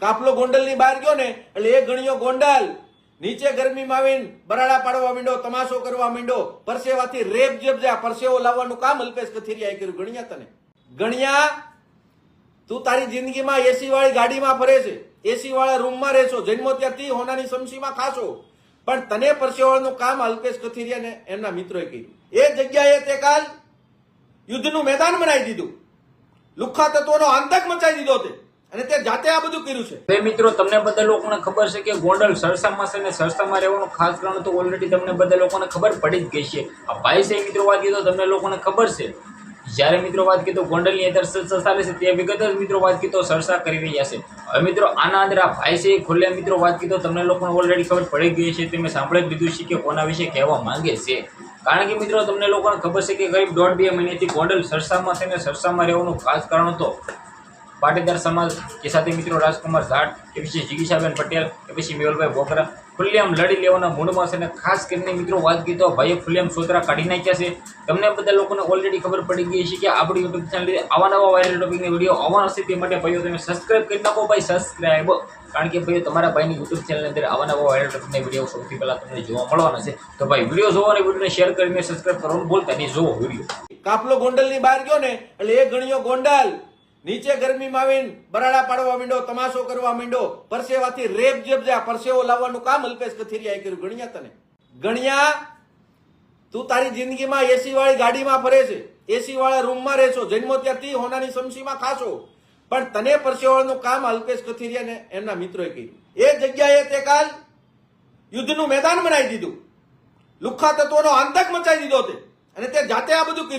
કાફલો ગોંડલની બહાર ગયો ને, એટલે એ ગણ્યો ગોંડલ. નીચે ગરમીમાં આવીને બરાડા પાડવા માંડ્યો, તમાશો કરવા માંડ્યો. પરસેવાથી રેપ જેબ જા, પરસેવો લાવવાનું કામ અલ્પેશ કથિરિયાએ કર્યું. ગણ્યા તને. ગણ્યા, તું તારી જિંદગીમાં એસી વાળી ગાડીમાં ફરે છે. એસી વાળા રૂમમાં રહેશો. જન્મો ત્યારથી હોનાની સમસીમાં ખાશો. પણ તને પરસેવાળનું કામ અલ્પેશ કથિરિયા ને એમના મિત્રોએ કર્યું. એ જગ્યાએ તે કાલ યુદ્ધનું મેદાન બનાવી દીધું. લુખ્ખા તત્વોનો આંતક મચાવી દીધો તે. અને તે જાતે આ બધું કર્યું છે. બે મિત્રો, તમને બધા લોકોને ખબર છે કે ગોંડલ સરસામાં છે ને સરસામાં રહેવાનું ખાસ કારણ તો ઓલરેડી તમને બધા લોકોને ખબર પડી જ ગઈ છે. આ ભાઈ છે મિત્રો વાત કીધો, તમને લોકોને ખબર છે? જ્યારે મિત્રો વાત કીધો, ગોંડલની અંદર સરસા છે, તે વિગત જ મિત્રો વાત કીધો, સરસા કરી રહ્યા છે. હવે મિત્રો, આના અંદર આ ભાઈ છે ખુલ્લે મિત્રો વાત કીધો, તમને લોકોને ઓલરેડી ખબર પડી ગઈ છે. તમે સાંભળી જ લીધું છે કે કોના વિશે કહેવા માંગે છે. કારણ કે મિત્રો, તમને લોકોને ખબર છે કે કરીબ દોઢ બે મહિનાથી ગોંડલ સરસામાં છે ને સરસામાં રહેવાનું ખાસ કારણ તો પાટીદાર સમાજ કે સાથે મિત્રો રાજકુમાર ઝાટ કે પછી જિગીશાબેન પટેલ, કે પછી મેહુલભાઈ બોકરા ખુલ્લેઆમ લડી લેવાના મૂડમાં છે અને ખાસ કરીને મિત્રો વાત કીધો ભાઈએ ખુલ્લેઆમ સોતરા કાઢી નાખ્યા છે. તમને બધા લોકોને ઓલરેડી ખબર પડી ગઈ છે કે આપણી યુટ્યુબ ચેનલ આવા નવા વાયરલ ટોપિકની વીડિયો આવવાના છે તે માટે ભાઈઓ તમે સબસ્ક્રાઈબ કરી નાખો ભાઈ સબસ્ક્રાઈબ કારણ કે ભાઈઓ તમારા ભાઈની યુટ્યુબ ચેનલની અંદર આવા નવા વાયરલ ટોપિકની વીડિયો સૌથી પહેલાં તમને જોવા મળવાના છે. તો ભાઈ વીડિયો જોવો અને વિડીયોને શેર કરીને સબસ્ક્રાઈબ કરવાનું બોલતા નહીં. જોવો વીડિયો કાફલો ગોંડલની બહાર ગયો ને, એટલે એ ગણ્યો ગોંડલ. નીચે ગરમીમાં આવીને બરાડા પાડવા માંડો, તમાશો કરવા માંડો, પરસેવાથી રેપ જેપ જા, પરસેવો લાવવાનું કામ અલ્પેશ કથિરિયાએ કર્યું. ગણ્યા તને. ગણ્યા, તું તારી જિંદગીમાં એસી વાળી ગાડીમાં ફરે છે. એસી વાળા રૂમમાં રહેશો. જન્મો ત્યાંથી હોનાની સમસીમાં ખાશો. પણ તને પરસેવાળનું કામ અલ્પેશ કથિરિયા ને એમના મિત્રોએ કર્યું. એ જગ્યાએ તે કાલ યુદ્ધનું મેદાન બનાવી દીધું. લુખ્ખા તત્વોનો આંતક મચાવી દીધો તે. અને તે જાતે આ બધું કર્યું.